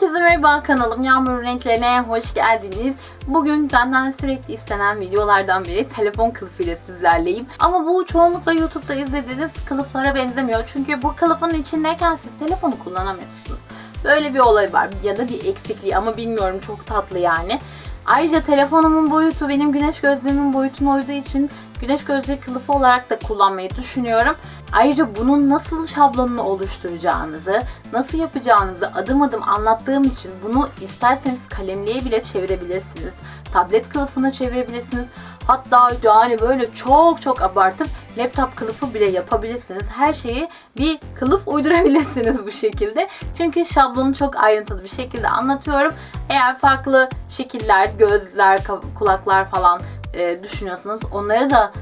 Herkese merhaba kanalım Yağmur Renklerine hoş geldiniz. Bugün benden sürekli istenen videolardan biri telefon kılıfıyla sizlerleyim. Ama bu çoğunlukla YouTube'da izlediğiniz kılıflara benzemiyor. Çünkü bu kılıfın içindeyken siz telefonu kullanamıyorsunuz. Böyle bir olay var ya da bir eksikliği ama bilmiyorum çok tatlı yani. Ayrıca telefonumun boyutu benim güneş gözlüğümün boyutuna uyduğu için güneş gözlüğü kılıfı olarak da kullanmayı düşünüyorum. Ayrıca bunun nasıl şablonunu oluşturacağınızı, nasıl yapacağınızı adım adım anlattığım için bunu isterseniz kalemliğe bile çevirebilirsiniz. Tablet kılıfına çevirebilirsiniz. Hatta yani böyle çok çok abartıp laptop kılıfı bile yapabilirsiniz. Her şeyi bir kılıf uydurabilirsiniz bu şekilde. Çünkü şablonu çok ayrıntılı bir şekilde anlatıyorum. Eğer farklı şekiller, gözler, kulaklar falan e, düşünüyorsanız onları da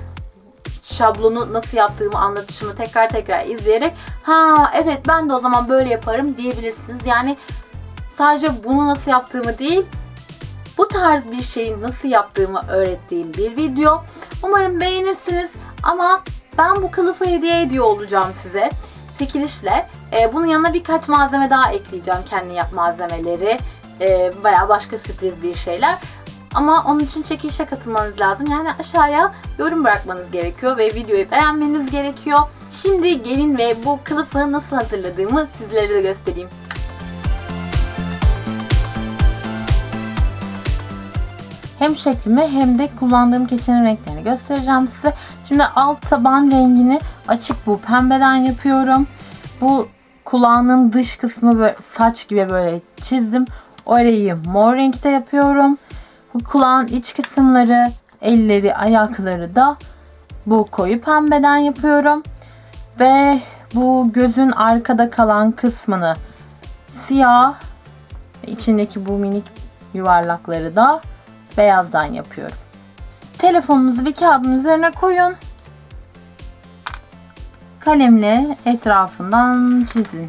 şablonu nasıl yaptığımı anlatışımı tekrar tekrar izleyerek ha evet ben de o zaman böyle yaparım diyebilirsiniz. Yani sadece bunu nasıl yaptığımı değil bu tarz bir şeyi nasıl yaptığımı öğrettiğim bir video. Umarım beğenirsiniz ama ben bu kılıfı hediye ediyor olacağım size çekilişle. Ee, bunun yanına birkaç malzeme daha ekleyeceğim. Kendi yap malzemeleri e, veya başka sürpriz bir şeyler. Ama onun için çekilişe katılmanız lazım. Yani aşağıya yorum bırakmanız gerekiyor ve videoyu beğenmeniz gerekiyor. Şimdi gelin ve bu kılıfı nasıl hazırladığımı sizlere de göstereyim. Hem şeklimi hem de kullandığım keçenin renklerini göstereceğim size. Şimdi alt taban rengini açık bu pembeden yapıyorum. Bu kulağının dış kısmı böyle saç gibi böyle çizdim. Orayı mor renkte yapıyorum. Kulağın iç kısımları, elleri, ayakları da bu koyu pembeden yapıyorum. Ve bu gözün arkada kalan kısmını siyah, içindeki bu minik yuvarlakları da beyazdan yapıyorum. Telefonunuzu bir kağıdın üzerine koyun. Kalemle etrafından çizin.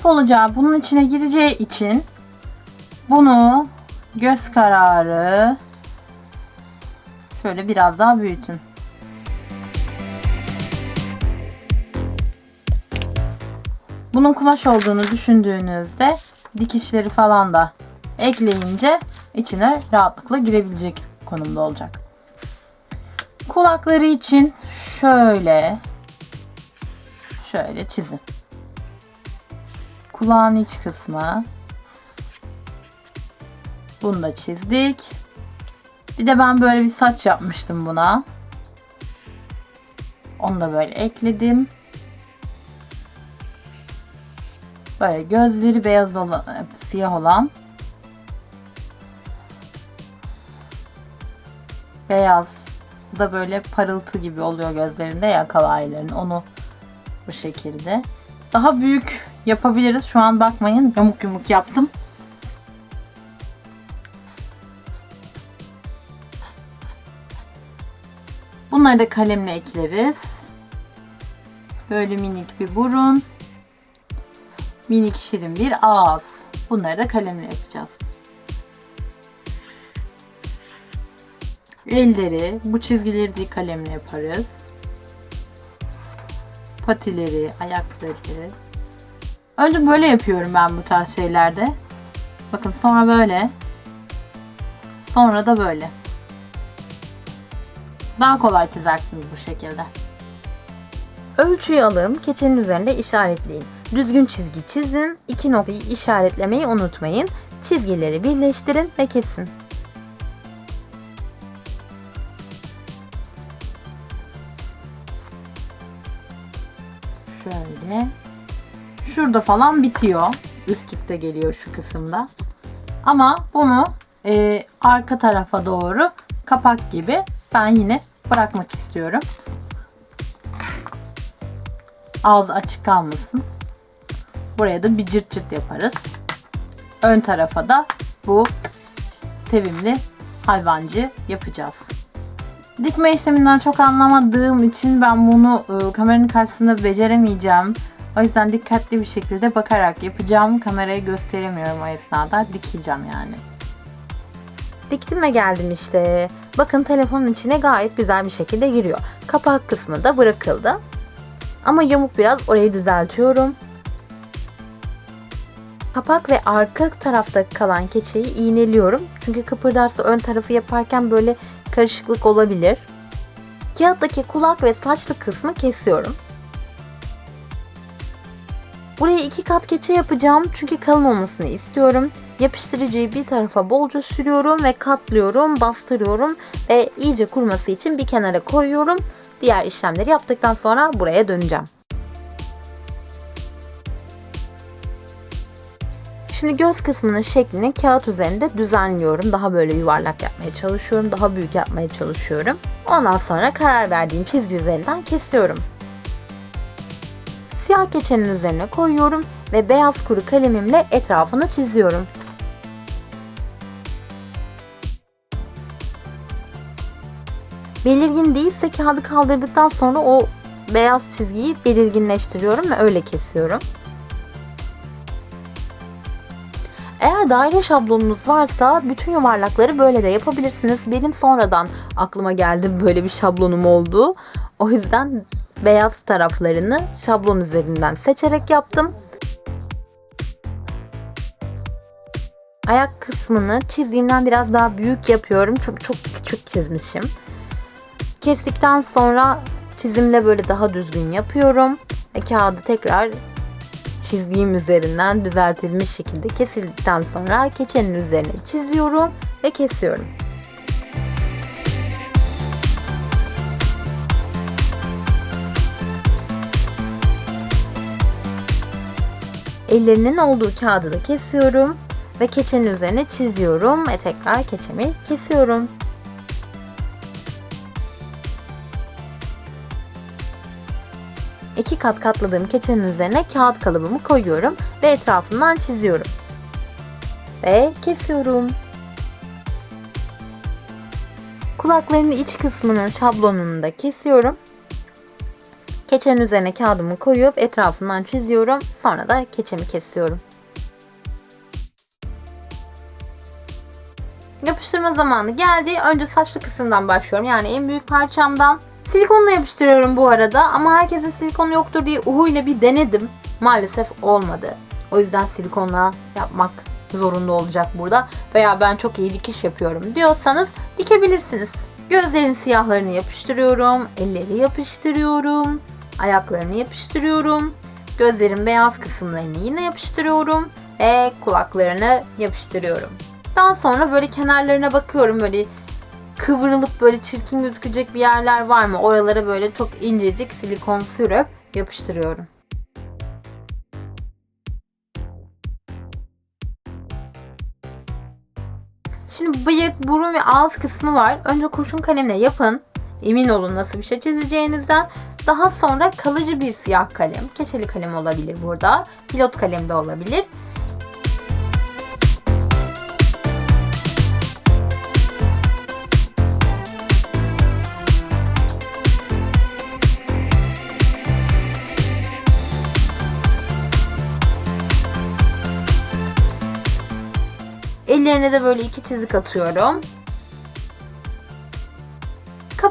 Ama bu kılıf olacağı bunun içine gireceği için bunu göz kararı şöyle biraz daha büyütün. Bunun kumaş olduğunu düşündüğünüzde dikişleri falan da ekleyince içine rahatlıkla girebilecek konumda olacak. Kulakları için şöyle şöyle çizin kulağın iç kısmı. Bunu da çizdik. Bir de ben böyle bir saç yapmıştım buna. Onu da böyle ekledim. Böyle gözleri beyaz olan, siyah olan. Beyaz. Bu da böyle parıltı gibi oluyor gözlerinde ya kalayların. Onu bu şekilde. Daha büyük yapabiliriz. Şu an bakmayın yamuk yumuk yaptım. Bunları da kalemle ekleriz. Böyle minik bir burun. Minik şirin bir ağız. Bunları da kalemle yapacağız. Elleri, bu çizgileri de kalemle yaparız. Patileri, ayakları, Önce böyle yapıyorum ben bu tarz şeylerde. Bakın sonra böyle. Sonra da böyle. Daha kolay çizersiniz bu şekilde. Ölçüyü alın, keçenin üzerinde işaretleyin. Düzgün çizgi çizin, iki noktayı işaretlemeyi unutmayın. Çizgileri birleştirin ve kesin. Şöyle şurada falan bitiyor. Üst üste geliyor şu kısımda. Ama bunu e, arka tarafa doğru kapak gibi ben yine bırakmak istiyorum. Ağzı açık kalmasın. Buraya da bir cırt cırt yaparız. Ön tarafa da bu sevimli hayvancı yapacağız. Dikme işleminden çok anlamadığım için ben bunu e, kameranın karşısında beceremeyeceğim. O yüzden dikkatli bir şekilde bakarak yapacağım. Kameraya gösteremiyorum o esnada. Dikeceğim yani. Diktim ve geldim işte. Bakın telefonun içine gayet güzel bir şekilde giriyor. Kapak kısmı da bırakıldı. Ama yamuk biraz orayı düzeltiyorum. Kapak ve arka tarafta kalan keçeyi iğneliyorum. Çünkü kıpırdarsa ön tarafı yaparken böyle karışıklık olabilir. Kağıttaki kulak ve saçlı kısmı kesiyorum. Buraya iki kat keçe yapacağım çünkü kalın olmasını istiyorum. Yapıştırıcıyı bir tarafa bolca sürüyorum ve katlıyorum, bastırıyorum ve iyice kuruması için bir kenara koyuyorum. Diğer işlemleri yaptıktan sonra buraya döneceğim. Şimdi göz kısmının şeklini kağıt üzerinde düzenliyorum. Daha böyle yuvarlak yapmaya çalışıyorum. Daha büyük yapmaya çalışıyorum. Ondan sonra karar verdiğim çizgi üzerinden kesiyorum. Siyah keçenin üzerine koyuyorum ve beyaz kuru kalemimle etrafını çiziyorum. Belirgin değilse kağıdı kaldırdıktan sonra o beyaz çizgiyi belirginleştiriyorum ve öyle kesiyorum. Eğer daire şablonunuz varsa bütün yuvarlakları böyle de yapabilirsiniz. Benim sonradan aklıma geldi böyle bir şablonum oldu. O yüzden beyaz taraflarını şablon üzerinden seçerek yaptım. Ayak kısmını çizdiğimden biraz daha büyük yapıyorum. Çünkü çok küçük çizmişim. Kestikten sonra çizimle böyle daha düzgün yapıyorum. Ve kağıdı tekrar çizdiğim üzerinden düzeltilmiş şekilde kesildikten sonra keçenin üzerine çiziyorum ve kesiyorum. Ellerinin olduğu kağıdı da kesiyorum ve keçenin üzerine çiziyorum ve tekrar keçemi kesiyorum. iki kat katladığım keçenin üzerine kağıt kalıbımı koyuyorum ve etrafından çiziyorum. Ve kesiyorum. Kulaklarının iç kısmının şablonunu da kesiyorum. Keçenin üzerine kağıdımı koyup etrafından çiziyorum. Sonra da keçemi kesiyorum. Yapıştırma zamanı geldi. Önce saçlı kısımdan başlıyorum. Yani en büyük parçamdan. Silikonla yapıştırıyorum bu arada ama herkesin silikon yoktur diye uhu ile bir denedim. Maalesef olmadı. O yüzden silikonla yapmak zorunda olacak burada. Veya ben çok iyi dikiş yapıyorum diyorsanız dikebilirsiniz. Gözlerin siyahlarını yapıştırıyorum. Elleri yapıştırıyorum. Ayaklarını yapıştırıyorum. Gözlerin beyaz kısımlarını yine yapıştırıyorum. Ve kulaklarını yapıştırıyorum. Daha sonra böyle kenarlarına bakıyorum. Böyle kıvrılıp böyle çirkin gözükecek bir yerler var mı? Oralara böyle çok incecik silikon sürüp yapıştırıyorum. Şimdi bıyık, burun ve ağız kısmı var. Önce kurşun kalemle yapın. Emin olun nasıl bir şey çizeceğinizden. Daha sonra kalıcı bir siyah kalem, keçeli kalem olabilir burada. Pilot kalem de olabilir. Ellerine de böyle iki çizik atıyorum.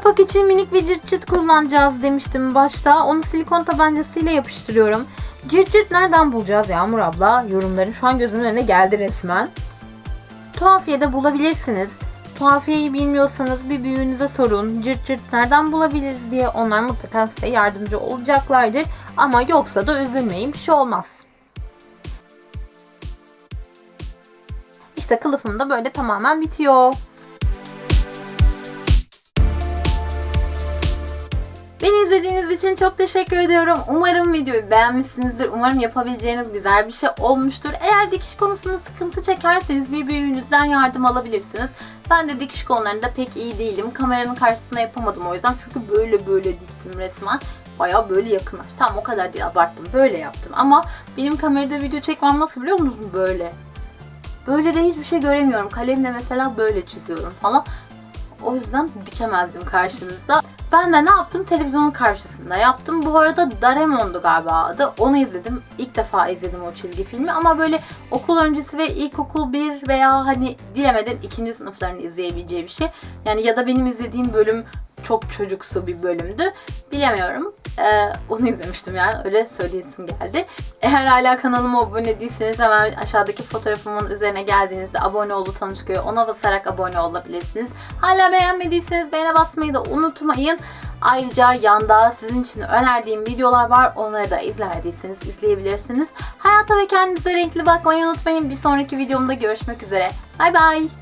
Kapak için minik bir cırt cırt kullanacağız demiştim başta. Onu silikon tabancasıyla yapıştırıyorum. Cırt cırt nereden bulacağız Yağmur abla? Yorumların şu an gözümün önüne geldi resmen. Tuhafiye'de bulabilirsiniz. Tuhafiyeyi bilmiyorsanız bir büyüğünüze sorun. Cırt cırt nereden bulabiliriz diye onlar mutlaka size yardımcı olacaklardır. Ama yoksa da üzülmeyin bir şey olmaz. İşte kılıfım da böyle tamamen bitiyor. İzlediğiniz için çok teşekkür ediyorum. Umarım videoyu beğenmişsinizdir. Umarım yapabileceğiniz güzel bir şey olmuştur. Eğer dikiş konusunda sıkıntı çekerseniz bir büyüğünüzden yardım alabilirsiniz. Ben de dikiş konularında pek iyi değilim. Kameranın karşısında yapamadım o yüzden. Çünkü böyle böyle diktim resmen. Baya böyle yakınlar. Tam o kadar değil abarttım. Böyle yaptım. Ama benim kamerada video çekmem nasıl biliyor musunuz? Böyle. Böyle de hiçbir şey göremiyorum. Kalemle mesela böyle çiziyorum falan. O yüzden dikemezdim karşınızda. Ben de ne yaptım? Televizyonun karşısında yaptım. Bu arada Doraemon'du galiba adı. Onu izledim. İlk defa izledim o çizgi filmi. Ama böyle okul öncesi ve ilkokul 1 veya hani bilemeden ikinci sınıflarını izleyebileceği bir şey. Yani ya da benim izlediğim bölüm çok çocuksu bir bölümdü. Bilemiyorum. Ee, onu izlemiştim yani öyle söyleyesim geldi. Eğer hala kanalıma abone değilseniz hemen aşağıdaki fotoğrafımın üzerine geldiğinizde abone ol butonu çıkıyor. Ona basarak abone olabilirsiniz. Hala beğenmediyseniz beğene basmayı da unutmayın. Ayrıca yanda sizin için önerdiğim videolar var. Onları da izlemediyseniz izleyebilirsiniz. Hayata ve kendinize renkli bakmayı unutmayın. Bir sonraki videomda görüşmek üzere. Bay bay.